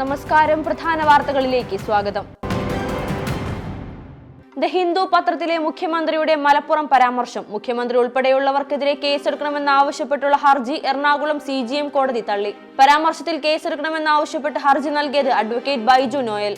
നമസ്കാരം. പ്രധാന വാർത്തകളിലേക്ക് സ്വാഗതം. ദ ഹിന്ദു പത്രത്തിലെ മുഖ്യമന്ത്രിയുടെ മലപ്പുറം പരാമർശം. മുഖ്യമന്ത്രി ഉൾപ്പെടെയുള്ളവർക്കെതിരെ കേസെടുക്കണമെന്നാവശ്യപ്പെട്ടുള്ള ഹർജി എറണാകുളം സി ജി എം കോടതി തള്ളി. പരാമർശത്തിൽ കേസെടുക്കണമെന്നാവശ്യപ്പെട്ട് ഹർജി നൽകിയത് അഡ്വക്കേറ്റ് ബൈജു നോയൽ.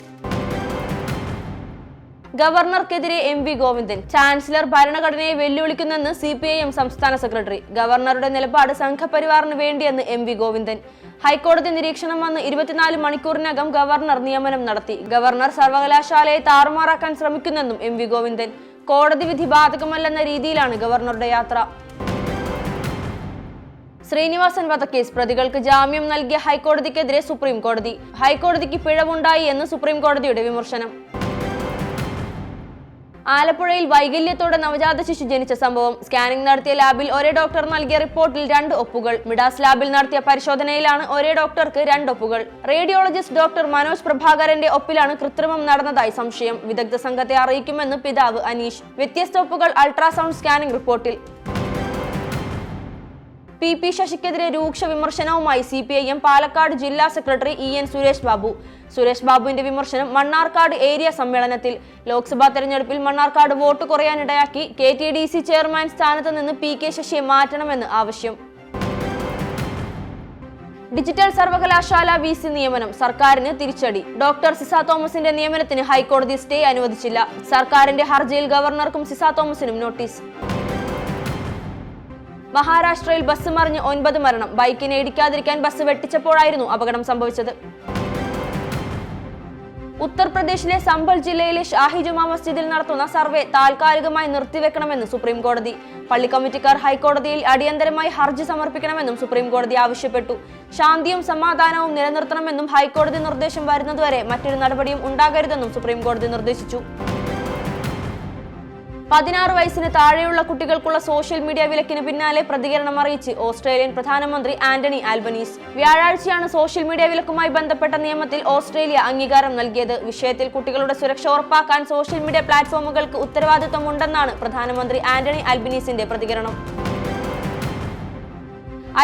ഗവർണർക്കെതിരെ എം വി ഗോവിന്ദൻ ചാൻസലർ ഭരണഘടനയെ വെല്ലുവിളിക്കുന്നെന്ന് സി പി ഐ എം സംസ്ഥാന സെക്രട്ടറി. ഗവർണറുടെ നിലപാട് സംഘപരിവാറിന് വേണ്ടിയെന്ന് എം വി ഗോവിന്ദൻ. ഹൈക്കോടതി നിരീക്ഷണം വന്ന് ഇരുപത്തിനാല് മണിക്കൂറിനകം ഗവർണർ നിയമനം നടത്തി. ഗവർണർ സർവകലാശാലയെ താറുമാറാക്കാൻ ശ്രമിക്കുന്നെന്നും എം വി ഗോവിന്ദൻ. കോടതി വിധി ബാധകമല്ലെന്ന രീതിയിലാണ് ഗവർണറുടെ യാത്ര. ശ്രീനിവാസൻ വധക്കേസ് പ്രതികൾക്ക് ജാമ്യം നൽകിയ ഹൈക്കോടതിക്കെതിരെ സുപ്രീം കോടതി. ഹൈക്കോടതിക്ക് പിഴവുണ്ടായി എന്ന് സുപ്രീം കോടതിയുടെ വിമർശനം. ആലപ്പുഴയിൽ വൈകല്യത്തോടെ നവജാത ശിശു ജനിച്ച സംഭവം സ്കാനിംഗ് നടത്തിയ ലാബിൽ ഒരേ ഡോക്ടർ നൽകിയ റിപ്പോർട്ടിൽ രണ്ട് ഒപ്പുകൾ. മിഡാസ് ലാബിൽ നടത്തിയ പരിശോധനയിലാണ് ഒരേ ഡോക്ടർക്ക് രണ്ട് ഒപ്പുകൾ. റേഡിയോളജിസ്റ്റ് ഡോക്ടർ മനോജ് പ്രഭാകരന്റെ ഒപ്പിലാണ് കൃത്രിമം നടന്നതായി സംശയം. വിദഗ്ധ സംഘത്തെ അറിയിക്കുമെന്ന് പിതാവ് അനീഷ്. വ്യത്യസ്ത ഒപ്പുകൾ അൾട്രാസൗണ്ട് സ്കാനിംഗ് റിപ്പോർട്ടിൽ. പി പി ശശിക്കെതിരെ രൂക്ഷ വിമർശനവുമായി C P I M Palakkad ജില്ലാ secretary E N Suresh Babu. Suresh ബാബുവിന്റെ വിമർശനം മണ്ണാർക്കാട് ഏരിയ സമ്മേളനത്തിൽ. ലോക്സഭാ തെരഞ്ഞെടുപ്പിൽ Mannarkkad vote കുറയാനിടയാക്കി K T D C chairman സ്ഥാനത്ത് നിന്ന് പി കെ ശശിയെ മാറ്റണമെന്ന് ആവശ്യം. ഡിജിറ്റൽ സർവകലാശാല വി സി നിയമനം സർക്കാരിന് തിരിച്ചടി. ഡോക്ടർ സിസ തോമസിന്റെ നിയമനത്തിന് ഹൈക്കോടതി സ്റ്റേ അനുവദിച്ചില്ല. സർക്കാരിന്റെ ഹർജിയിൽ ഗവർണർക്കും സിസ തോമസിനും നോട്ടീസ്. മഹാരാഷ്ട്രയിൽ ബസ് മറിഞ്ഞ് ഒൻപത് മരണം. ബൈക്കിനെ ഇടിക്കാതിരിക്കാൻ ബസ് വെട്ടിച്ചപ്പോഴായിരുന്നു അപകടം സംഭവിച്ചത്. ഉത്തർപ്രദേശിലെ സംബൽ ജില്ലയിലെ ഷാഹി ജുമാ മസ്ജിദിൽ നടത്തുന്ന സർവേ താൽക്കാലികമായി നിർത്തിവെക്കണമെന്ന് സുപ്രീം കോടതി പള്ളി കമ്മിറ്റിക്കാർ ഹൈക്കോടതിയിൽ അടിയന്തരമായി ഹർജി സമർപ്പിക്കണമെന്നും സുപ്രീം കോടതി ആവശ്യപ്പെട്ടു. ശാന്തിയും സമാധാനവും നിലനിർത്തണമെന്നും ഹൈക്കോടതി നിർദ്ദേശം വരുന്നതുവരെ മറ്റൊരു നടപടിയും ഉണ്ടാകരുതെന്നും സുപ്രീം കോടതി നിർദ്ദേശിച്ചു. പതിനാറ് വയസ്സിന് താഴെയുള്ള കുട്ടികൾക്കുള്ള സോഷ്യൽ മീഡിയ വിലക്കിന് പിന്നാലെ പ്രതികരണം അറിയിച്ച് ഓസ്ട്രേലിയൻ പ്രധാനമന്ത്രി ആന്റണി ആൽബനീസ്. വ്യാഴാഴ്ചയാണ് സോഷ്യൽ മീഡിയ വിലക്കുമായി ബന്ധപ്പെട്ട നിയമത്തിൽ ഓസ്ട്രേലിയ അംഗീകാരം നൽകിയത്. വിഷയത്തിൽ കുട്ടികളുടെ സുരക്ഷ ഉറപ്പാക്കാൻ സോഷ്യൽ മീഡിയ പ്ലാറ്റ്ഫോമുകൾക്ക് ഉത്തരവാദിത്തമുണ്ടെന്നാണ് പ്രധാനമന്ത്രി ആന്റണി ആൽബനീസിന്റെ പ്രതികരണം.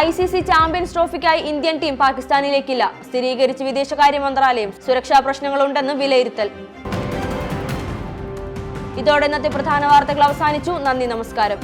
ഐ സി സി ചാമ്പ്യൻസ് ട്രോഫിക്കായി ഇന്ത്യൻ ടീം പാകിസ്ഥാനിലേക്കില്ല. സ്ഥിരീകരിച്ച് വിദേശകാര്യ മന്ത്രാലയം സുരക്ഷാ പ്രശ്നങ്ങളുണ്ടെന്ന് വിലയിരുത്തൽ. ഇതോടെ ഇന്നത്തെ പ്രധാന വാർത്തകൾ അവസാനിച്ചു. നന്ദി നമസ്കാരം.